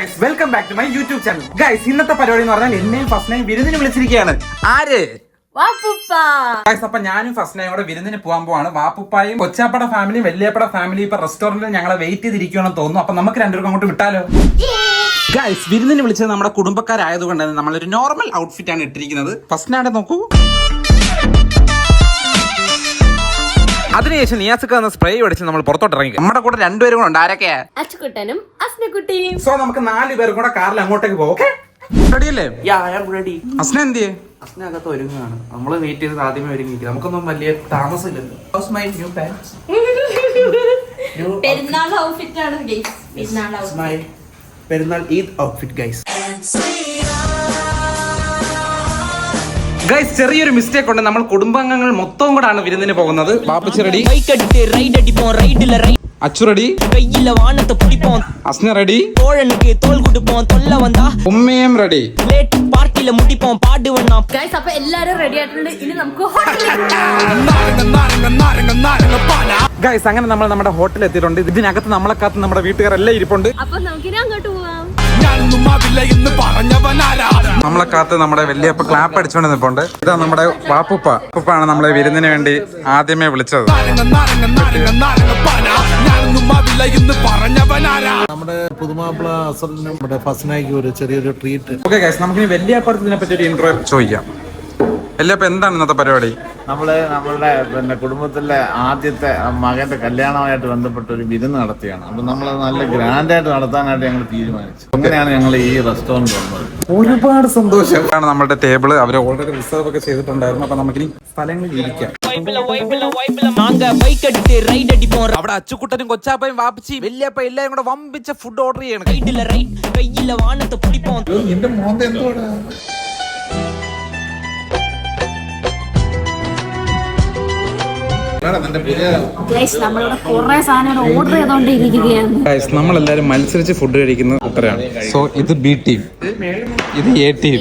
Guys welcome back to my YouTube channel guys ഇന്നത്തെ പരിപാടി എന്ന് പറഞ്ഞാൽ എന്നെയും ഫസ്റ്റ് നൈം വിരുന്നിന് വിളിച്ചിരിക്കുകയാണ്. ആര്? വാപ്പുപ്പ. ഗൈസ് അപ്പൊ ഞാനും ഫസ്റ്റ് നൈം കൂടെ വിരുന്നിന് പോകാൻ പോവാണ്. വാപ്പുപ്പായും കൊച്ചാപ്പട ഫാമിലിയും വല്യപ്പട ഫാമിലി ഇപ്പൊ റെസ്റ്റോറന്റിൽ ഞങ്ങളെ വെയിറ്റ് ചെയ്തിരിക്കുകയാണെന്ന് തോന്നുന്നു. അപ്പൊ നമുക്ക് രണ്ടുപേർക്കും അങ്ങോട്ട് വിട്ടാലോ? ഗൈസ് വിരുന്നിന് വിളിച്ചത് നമ്മുടെ കുടുംബക്കാരായതുകൊണ്ട് തന്നെ നമ്മളൊരു നോർമൽ ഔട്ട്ഫിറ്റ് ആണ് ഇട്ടിരിക്കുന്നത്. ഫസ്റ്റ് നാടെ നോക്കൂ. അതിനുശേഷം നിയാസക്ക് വന്ന സ്പ്രേ അടിച്ച് നമ്മൾ പുറത്തോട്ട് ഇറങ്ങി. നമ്മുടെ കൂടെ രണ്ടുപേരും കൂടെ ഉണ്ട്. ആരൊക്കെയാ? അച്ചുകുട്ടനും അസ്നക്കുട്ടിയും സോ നമുക്ക് നാല് പേരും കൂടെ കാറിൽ അങ്ങോട്ടേക്ക് പോകാം ഓക്കെ റെഡിയല്ലേ? അസ്ന അസിനകത്ത് ഒരുങ്ങാണ് നമ്മൾ വെയിറ്റ് ചെയ്തത് ആദ്യമേ ഒരുങ്ങിയിട്ട് നമുക്കൊന്നും വലിയ താമസമില്ലല്ലോ how's my new pants Perunnal outfit ആണ് guys Perunnal outfit. My Perunnal Eid outfit guys guys ചെറിയൊരു മിസ്റ്റേക്ക് ഉണ്ട്. നമ്മൾ കുടുംബാംഗങ്ങൾ മൊത്തവും കൂടാണ് വിരുന്നിന് പോകുന്നത്. ബാപ്പച്ചി റെഡി അച്ചു റെഡി കയ്യില വാനത്തെ കുടിപ്പോം അസ്ന റെഡി തോഴനുക്ക് തോൽ കുടുപ്പോം തൊല്ല വന്നാ. ഉമ്മയും റെഡി ലേറ്റ് പാർട്ടിയിലെ മുടിപ്പോം പാടുവണ്ണാ ഗൈസ് അപ്പൊ എല്ലാരും റെഡി ആയിട്ടുണ്ട്. ഇനി നമുക്ക് ഗൈസ് അങ്ങനെ നമ്മൾ നമ്മുടെ ഹോട്ടലിൽ എത്തിയിട്ടുണ്ട്. ഇതിനകത്ത് നമ്മളെ കാത്ത് നമ്മുടെ വീട്ടുകാരെല്ലാം ഇരിപ്പുണ്ട്. അപ്പൊ നമുക്കിനി അങ്ങോട്ട് പോവാം. നമ്മളെ കാത്ത് നമ്മുടെ വലിയപ്പ ക്ലാപ്പ് അടിച്ചുകൊണ്ട് നിൽപ്പുണ്ട് ഇതാ നമ്മുടെ വാപ്പുപ്പ. വാപ്പുപ്പാണ് നമ്മളെ വിരുന്നിന് വേണ്ടി ആദ്യമേ വിളിച്ചത്. നമ്മുടെ പുതുമാപ്പിള അസലിനും നമ്മുടെ ഫസ്നായിക്ക് ഒരു ചെറിയൊരു ട്രീറ്റ് ഓക്കെ നമുക്ക് വലിയ വലിയപ്പുറത്തിനെ പറ്റി ഒരു ഇൻട്രോ ചോദിക്കാം. അല്ല അപ്പൊ എന്താണ് ഇന്നത്തെ പരിപാടി? നമ്മൾ നമ്മളുടെ പിന്നെ കുടുംബത്തിലെ ആദ്യത്തെ മകന്റെ കല്യാണമായിട്ട് ബന്ധപ്പെട്ട ഒരു വിരുന്ന് നടത്തിയാണ്. അപ്പൊ നമ്മൾ നല്ല ഗ്രാൻഡ് ആയിട്ട് നടത്താനായിട്ട് ഞങ്ങൾ തീരുമാനിച്ചു. അങ്ങനെയാണ് ഞങ്ങൾ ഈ റെസ്റ്റോറന്റ് വന്നത്. ഒരുപാട് സന്തോഷം. നമ്മുടെ ടേബിൾ അവർ ഓൾറെഡി റിസർവ് ഒക്കെ ചെയ്തിട്ടുണ്ടായിരുന്നു. അപ്പൊ നമുക്ക് സ്ഥലങ്ങളിൽ ഇരിക്കാം. അവിടെ അച്ചുക്കുട്ടനും കൊച്ചാപ്പയും വാപ്പിച്ചി വലിയപ്പ എല്ലാം കൂടെ വമ്പിച്ച ഫുഡ് ഓർഡർ ചെയ്യണം. കയ്യില്ല വാണത്തെ പിടിപ്പോ എന്റെ മോന്ത എന്തോടാ നമ്മളെല്ലാരും മത്സരിച്ച് ഫുഡ് കഴിക്കുന്ന അത്രയാണ് സോ ഇത് ബി ടീം ഇത് എ ടീം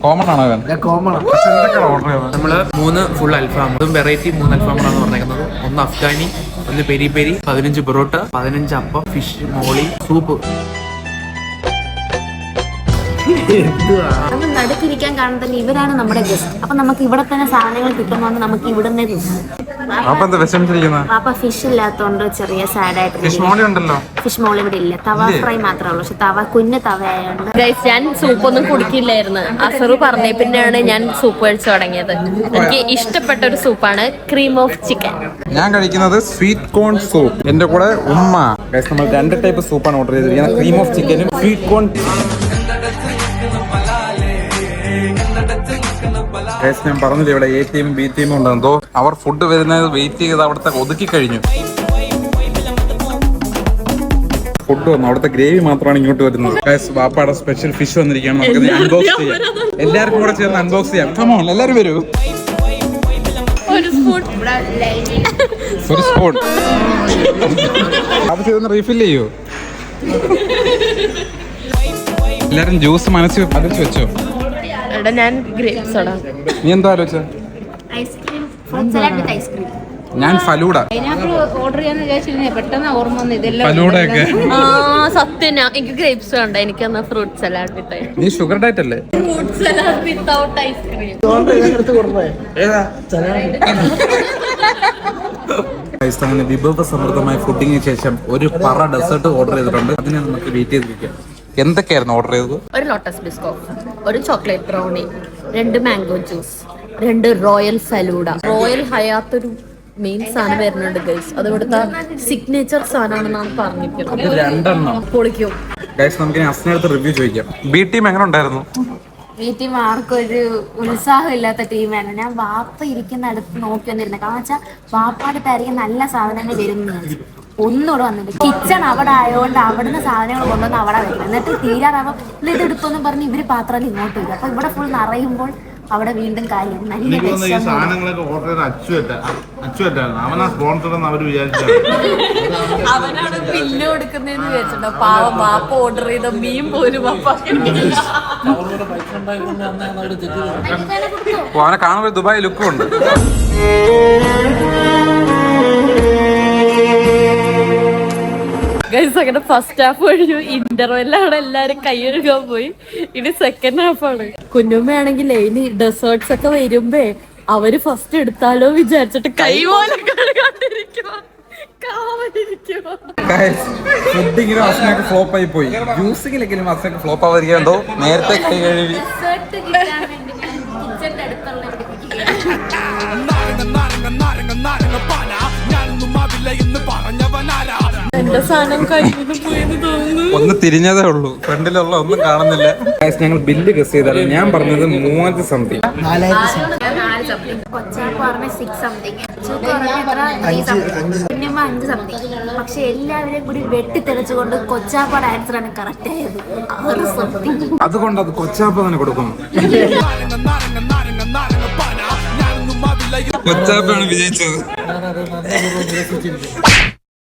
കോമൺ ആണോ നമ്മൾ മൂന്ന് ഫുൾ അൽഫാം. അതും വെറൈറ്റി മൂന്ന് അൽഫാമാണ് പറഞ്ഞേക്കുന്നത്. ഒന്ന് അഫ്ഗാനി ഒന്ന് പെരി പെരി പതിനഞ്ച് പൊറോട്ട പതിനഞ്ച് അപ്പം ഫിഷ് മോളി സൂപ്പ് നമ്മൾ നടുക്കിരിക്കാൻ കാണുന്ന തന്നെ ഇവരാണ് നമ്മുടെ ഗസ്റ്റ് അപ്പൊ നമുക്ക് ഇവിടെ തന്നെ സാധനങ്ങൾ കിട്ടുന്നതുകൊണ്ട് നമുക്ക് ഇവിടുന്ന് പാപ്പ ഫിഷ് ഇല്ലാത്തോണ്ട് ചെറിയ സാഡായിട്ട് ഫിഷ് മോളി ഉണ്ടല്ലോ. ഫിഷ് മോൾ ഇവിടെ ഇല്ല. തവ ഫ്രൈ മാത്രമേ ഉള്ളൂ. പക്ഷെ തവ കുഞ്ഞ് തവ ആയതുകൊണ്ട് ഞാൻ സൂപ്പ് ഒന്നും കുടിക്കില്ലായിരുന്നു. അസറു പറഞ്ഞ പിന്നെയാണ് ഞാൻ സൂപ്പ് കഴിച്ചു തുടങ്ങിയത്. എനിക്ക് ഇഷ്ടപ്പെട്ട ഒരു സൂപ്പാണ് ക്രീം ഓഫ് ചിക്കൻ ഞാൻ കഴിക്കുന്നത് സ്വീറ്റ് കോൺ സൂപ്പ് എന്റെ കൂടെ ഉമ്മ. നമ്മൾ രണ്ട് ടൈപ്പ് സൂപ്പാണ് ഓർഡർ ചെയ്തിരിക്കുന്നത്. ക്രീം ഓഫ് ചിക്കനും സ്വീറ്റ് കോൺ ഞാൻ പറഞ്ഞില്ല ഇവിടെ എ ടീമും ബി ടീമും ഉണ്ടെന്തോ അവർ ഫുഡ് വരുന്നത് വെയിറ്റ് ചെയ്ത് അവിടുത്തെ ഒതുക്കി കഴിഞ്ഞു. ഫുഡ് വന്നു. അവിടുത്തെ ഗ്രേവി മാത്രമാണ് ഇങ്ങോട്ട് വരുന്നത്. ഗൈസ് വാപ്പാടെ സ്പെഷ്യൽ ഫിഷ് വന്നിരിക്കുകയാണ്. നമുക്ക് അൺബോക്സ് ചെയ്യാം. എല്ലാവർക്കും കൂടെ ചേർന്ന് അൺബോക്സ് ചെയ്യാം. കമോൺ എല്ലാവരും വരൂ. ഒരു സ്പൂൺ അപ്പൊ ഇതൊന്ന് റീഫിൽ ചെയ്യൂ. എല്ലാരും ജ്യൂസ് മനസ്സിൽ മനസ്സിൽ വെച്ചോ. എടാ ഞാൻ ഗ്രേപ്സ് നീ എന്താ ആലോചിച്ച? Ice cream fruit salad with ice cream ഞാൻ ഫലൂഡ. പൈനാപ്പിൾ ഓർഡർ ചെയ്യാന്ന് വിചാരിച്ചിരുന്നേ പെട്ടെന്ന് ഓർമ്മ വന്നു ഇതെല്ലാം ഫലൂഡയൊക്കെ. ആ സത്യം ഞാൻ എനിക്ക് ഗ്രേപ്സ് വേണ്ട എനിക്ക് എന്നാ ഫ്രൂട്ട് സലാഡ് വിത്ത് നീ ഷുഗർ ഡയറ്റ് അല്ലേ? Fruit salad without ice cream അങ്ങനെ വിഭവ സമൃദ്ധമായ ഫുഡിങ്ങിന് ശേഷം ഒരു പറ ഡെസേർട്ട് ഓർഡർ ചെയ്തിട്ടുണ്ട്. അതിനെ നമുക്ക് വെയിറ്റ് ചെയ്തിരിക്കാം. എന്തൊക്കെയായിരുന്നു ഓർഡർ ചെയ്തത്? ഒരു ലോട്ടസ് ബിസ്കോ ഒരു ചോക്ലേറ്റ് ബ്രൗണി രണ്ട് മാംഗോ ജ്യൂസ് രണ്ട് റോയൽ ഫലൂഡ റോയൽ ഹയാത്തൊരു മെയിൻ സാധനം വരുന്നുണ്ട് ഗൈസ് അത് ഇവിടുത്തെ സിഗ്നേച്ചർ സാധനമാണെന്നാണ് പറഞ്ഞിരിക്കുന്നത്. പൊളിക്കും. ഗൈസ് നമുക്ക് അടുത്ത് റിവ്യൂ ചോദിക്കാം. ബി ടീം എങ്ങനെ ഉണ്ടായിരുന്നു? വീട്ടിൽ ടീം ആർക്കൊരു ഉത്സാഹം ഇല്ലാത്ത ടീമാണ് ഞാൻ വാപ്പ ഇരിക്കുന്ന അടുത്ത് നോക്കി വന്നിരുന്നത്. കാരണം വെച്ചാൽ വാപ്പാടുത്തായിരിക്കും നല്ല സാധനങ്ങൾ വരുന്നതാണ് ഒന്നുകൂടെ വന്നിട്ട് കിച്ചൺ അവിടെ ആയതുകൊണ്ട് അവിടുന്ന് സാധനങ്ങൾ കൊണ്ടുവന്ന് അവിടെ വെക്കണം. എന്നിട്ട് തീരാറാവുമ്പോൾ "ഇല്ല, ഇത് എടുത്തൊന്നും പറഞ്ഞ് ഇവർ പാത്രം ഇങ്ങോട്ട് വരും അപ്പൊ ഇവിടെ ഫുൾ നിറയുമ്പോൾ അവിടെ വീണ്ടും കാര്യം. നല്ല. സാധനങ്ങളൊക്കെ ഓർഡർ ചെയ്ത് അച്ചുവറ്റ അച്ചുവറ്റായിരുന്നു അവനാ സ്പോൺസർ എന്ന് അവർ വിചാരിച്ചു അവനാണ് ബില്ല് കൊടുക്കുന്നതെന്ന് വിചാരിച്ചിട്ടുണ്ടോ? പാവം പാപ്പ ഓർഡർ ചെയ്ത മീൻ പോലും അവനെ കാണുമ്പോൾ ദുബായ് ലുക്കും ഉണ്ട്. ഗൈസ് അങ്ങനെ ഫസ്റ്റ് ഹാഫ് കഴിഞ്ഞു ഇന്റർവെല്ലാണ് എല്ലാരും കൈയൊഴുകാൻ പോയി. ഇനി സെക്കൻഡ് ഹാഫാണ് കുഞ്ഞുമ്മയാണെങ്കിൽ ഇനി ഡെസേർട്സ് ഒക്കെ വരുമ്പേ അവർ ഫസ്റ്റ് എടുത്താലോ വിചാരിച്ചിട്ട് കൈ പോലെ കണ്ടിരിക്കുവാ കാവലിരിക്കുവാ. ഫുഡ് ഇങ്ങനെ വസനൊക്കെ ഫ്ലോപ്പ് ആയി പോയി. ജ്യൂസിങ്ങിലെങ്കിലും ഫ്ലോപ്പ് നേരത്തെ കൈ കഴുകി. ഒന്ന് തിരിഞ്ഞതേ ഉള്ളൂ. ഫ്രണ്ടിലുള്ള ഒന്നും കാണുന്നില്ല. ഞങ്ങൾ ബില്ല് ഗസ് ചെയ്താലും ഞാൻ പറഞ്ഞത് മൂവായിരത്തി സംതിങ് പക്ഷെ എല്ലാവരെയും കൂടി വെട്ടിത്തെളിച്ചുകൊണ്ട് കൊച്ചാപ്പാട് ആൻസർ ആണ് കറക്റ്റ് ആയത് ആറ് സംതിങ് അതുകൊണ്ട് അത് കൊച്ചാപ്പ തന്നെ കൊടുക്കുന്നു കൊച്ചാപ്പാണ് വിജയിച്ചത്.